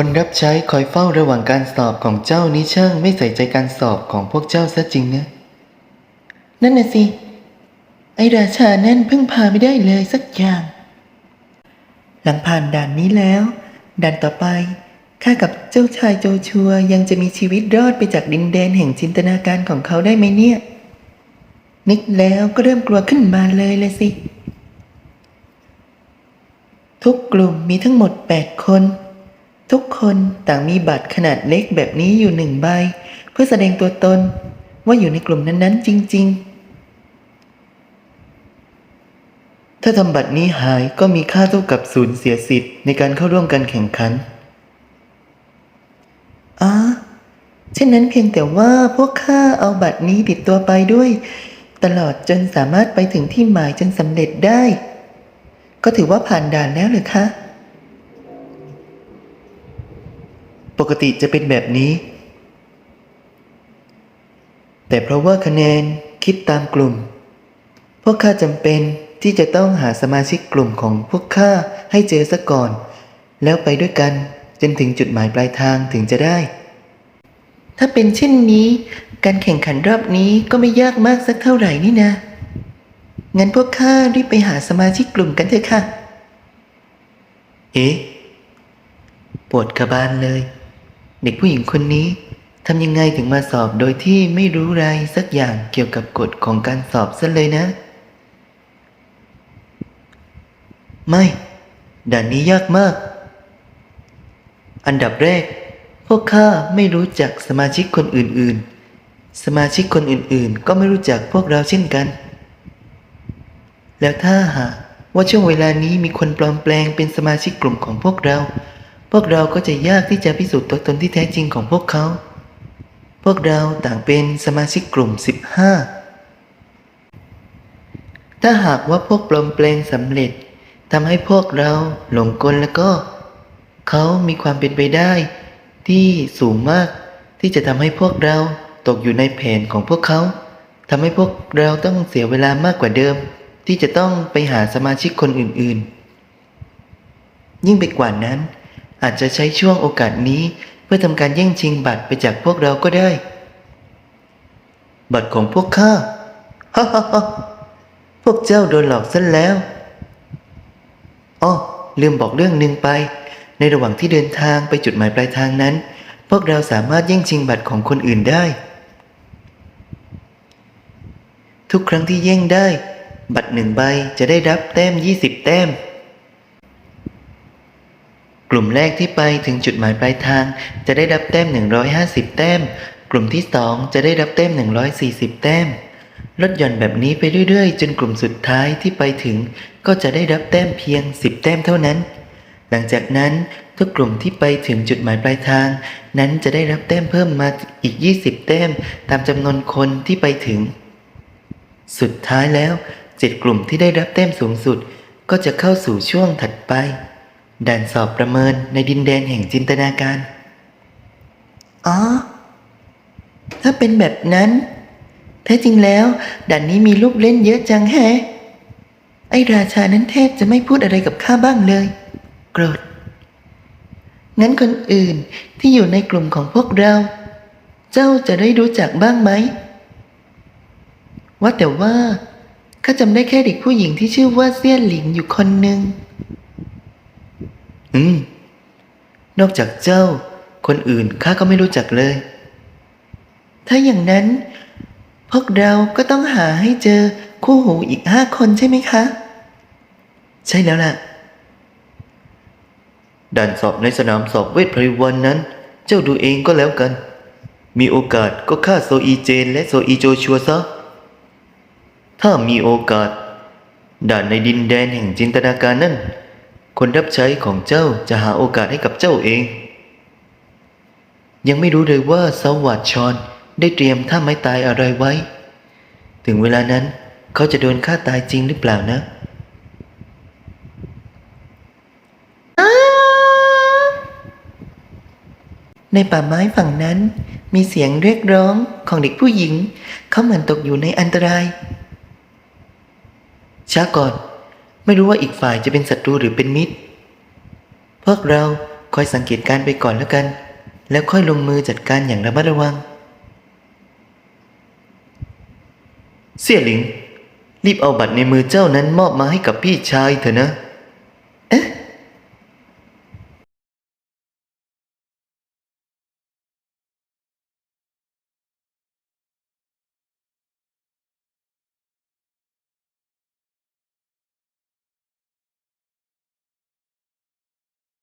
คนรับใช้คอยเฝ้าระหว่างการสอบของเจ้านี้ช่างไม่ใส่ใจการสอบของพวกเจ้าซะจริงนะ นั่นน่ะสิ ไอราชานั่นพิ่งพาไม่ได้เลยสักอย่าง หลังผ่านด่านนี้แล้ว ด่านต่อไป ข้ากับเจ้าชายโจชัวยังจะมีชีวิตรอดไปจากดินแดนแห่งจินตนาการของเขาได้ไหมเนี่ย นึกแล้วก็เริ่มกลัวขึ้นมาเลยเลยสิ ทุกกลุ่มมีทั้งหมด 8 คน ทุกคนต่างมีบัตรขนาดเล็กแบบนี้อยู่หนึ่งใบ เพื่อแสดงตัวตนว่าอยู่ในกลุ่มนั้นๆ จริง ๆ ถ้าทำบัตรนี้หายก็มีค่าเท่ากับสูญเสียสิทธิ์ในการเข้าร่วมการแข่งขันอ๋อเช่นนั้นเพียงแต่ว่าพวกข้าเอาบัตรนี้ติดตัวไปด้วย ตลอดจนสามารถไปถึงที่หมายจนสำเร็จได้ ก็ถือว่าผ่านด่านแล้วหรือคะ ป กติจะเป็นแบบนี้ แต่เพราะว่าคะแนนคิดตามกลุ่ม พวกข้าจำเป็นที่จะต้องหาสมาชิกกลุ่มของพวกข้าให้เจอซะก่อน แล้วไปด้วยกันจนถึงจุดหมายปลายทางถึงจะได้ ถ้าเป็นเช่นนี้ การแข่งขันรอบนี้ก็ไม่ยากมากสักเท่าไหร่นี่นะงั้นพวกข้ารีบไปหาสมาชิกกลุ่มกันเถอะค่ะ เอ๊ะปวดกระบาลเลย เด็กผู้หญิงคนนี้ทำยังไงถึงมาสอบโดยที่ไม่รู้ไรสักอย่างเกี่ยวกับกฎของการสอบซะเลยนะ ไม่ด่านนี้ยากมาก อันดับแรก พวกข้าไม่รู้จักสมาชิกคนอื่นๆ สมาชิกคนอื่นๆ ก็ไม่รู้จักพวกเราเช่นกัน แล้วถ้าหากว่าช่วงเวลานี้มีคนปลอมแปลงเป็นสมาชิกกลุ่มของพวกเรา วกเราก็จะยากที่จะพิสูจน์ตัวตนที่แท้จริงของพวกเขา พวกเราต่างเป็นสมาชิกกลุ่ม 15 ถ้าหากว่าพวกปลอมแปลงสำเร็จทำให้พวกเราหลงกลแล้วก็ เขามีความเป็นไปได้ ที่สูงมากที่จะทำให้พวกเราตกอยู่ในแผนของพวกเขาทำให้พวกเราต้องเสียเวลามากกว่าเดิม ที่จะต้องไปหาสมาชิกคนอื่นๆ ยิ่งไปกว่านั้น อาจจะใช้ช่วงโอกาสนี้เพื่อทำการแย่งชิงบัตรไปจากพวกเราก็ได้ บัตรของพวกข้าฮ่าฮ่าฮ่าพวกเจ้าโดนหลอกซะแล้วอ้อลืมบอกเรื่องหนึ่งไป ในระหว่างที่เดินทางไปจุดหมายปลายทางนั้น พวกเราสามารถแย่งชิงบัตรของคนอื่นได้ ทุกครั้งที่แย่งได้ บัตรหนึ่งใบจะได้รับแต้ม 20 แต้ม กลุ่มแรกที่ไปถึงจุดหมายปลายทาง จะได้รับแต้ม 150 แต้ม กลุ่มที่สองจะได้รับแต้ม 140 แต้ม ลดหย่อนแบบนี้ไปเรื่อยๆ จนกลุ่มสุดท้ายที่ไปถึง ก็จะได้รับแต้มเพียง 10 แต้มเท่านั้น หลังจากนั้นทุกกลุ่มที่ไปถึงจุดหมายปลายทาง นั้นจะได้รับแต้มเพิ่มมาอีก 20 แต้ม ตามจำนวนคนที่ไปถึง สุดท้ายแล้วเจ็ดกลุ่มที่ได้รับแต้มสูงสุด ก็จะเข้าสู่ช่วงถัดไป ด่านสอบประเมินในดินแดนแห่งจินตนาการ อ๋อ ถ้าเป็นแบบนั้น แท้จริงแล้ว ด่านนี้มีลูกเล่นเยอะจังแฮะ ไอราชานั้นแทบจะไม่พูดอะไรกับข้าบ้างเลย โกรธ งั้นคนอื่นที่อยู่ในกลุ่มของพวกเรา เจ้าจะได้รู้จักบ้างไหม ว่าแต่ว่าข้าจำได้แค่เด็กผู้หญิงที่ชื่อว่าเซี่ยนหลิงอยู่คนหนึ่ง อืม นอกจากเจ้า คนอื่นข้าก็ไม่รู้จักเลย ถ้าอย่างนั้น พวกเราก็ต้องหาให้เจอคู่หูอีกห้าคนใช่ไหมคะ ใช่แล้วล่ะด่านสอบในสนามสอบเวทพริวันนั้น เจ้าดูเองก็แล้วกัน มีโอกาสก็ฆ่าโซอีเจนและโซอีโจชัวซะ ถ้ามีโอกาส ด่านในดินแดนแห่งจินตนาการนั่น คนรับใช้ของเจ้าจะหาโอกาสให้กับเจ้าเอง ยังไม่รู้เลยว่าสวัสดชอนได้เตรียมท่าไม้ตายอะไรไว้ ถึงเวลานั้นเขาจะโดนฆ่าตายจริงหรือเปล่านะในป่าไม้ฝั่งนั้นมีเสียงเรียกร้องของเด็กผู้หญิง เขาเหมือนตกอยู่ในอันตรายช้าก่อน ไม่รู้ว่าอีกฝ่ายจะเป็นศัตรูหรือเป็นมิตร พวกเราคอยสังเกตการณ์ไปก่อนแล้วกัน แล้วค่อยลงมือจัดการอย่างระมัดระวัง เสี่ยหลิง รีบเอาบัตรในมือเจ้านั้นมอบมาให้กับพี่ชายเถอะนะ เอ๊ะ